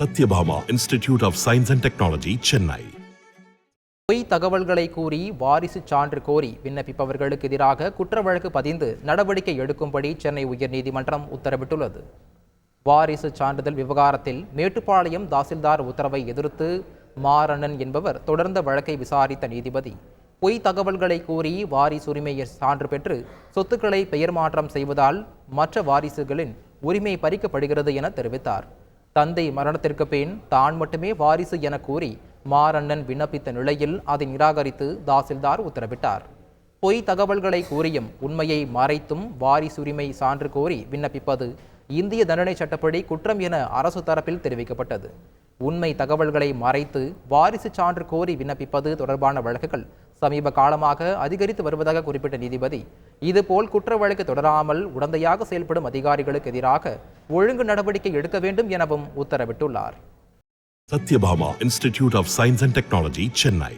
Sathyabama institute of science and technology Chennai. பொய் தகவல்களை கூறி வாரிசு சான்று கோரி விண்ணப்பிப்பவர்களுக்கு எதிராக குற்ற வழக்கு பதிந்து நடவடிக்கை எடுக்கும்படி சென்னை உயர்நீதிமன்றம் உத்தரவிட்டுள்ளது. வாரிசு சான்றிதழ் விவகாரத்தில் மேட்டுப்பாளையம் தாசில்தார் உத்தரவை எதிர்த்து மாரணன் என்பவர் தொடர்ந்த வழக்கை விசாரித்த நீதிபதி. பொய் தகவல்களை கூறி வாரிசுரிமை சான்று பெற்று சொத்துக்களை பெயர் மாற்றம் செய்வதால் மற்ற வாரிசுகளின் உரிமை பறிக்கப்படுகிறது என தெரிவித்தார். தந்தை மரணத்திற்கு பின் தான் மட்டுமே வாரிசு என கூறி மாரண்ணன் விண்ணப்பித்த நிலையில் அதை நிராகரித்து தாசில்தார் உத்தரவிட்டார். பொய் தகவல்களை கூறியும் உண்மையை மறைத்தும் வாரிசுரிமை சான்று கோரி விண்ணப்பிப்பது இந்திய தண்டனை சட்டப்படி குற்றம் என அரசு தரப்பில் தெரிவிக்கப்பட்டது. உண்மை தகவல்களை மறைத்து வாரிசு சான்று கோரி விண்ணப்பிப்பது தொடர்பான வழக்குகள் சமீப காலமாக அதிகரித்து வருவதாக குறிப்பிட்ட நீதிபதி இதுபோல் குற்ற வழக்கு தொடராமல் உடந்தையாக செயல்படும் அதிகாரிகளுக்கு எதிராக ஒழுங்கு நடவடிக்கை எடுக்க வேண்டும் எனவும் உத்தரவிட்டுள்ளார் Sathyabama institute of science and technology Chennai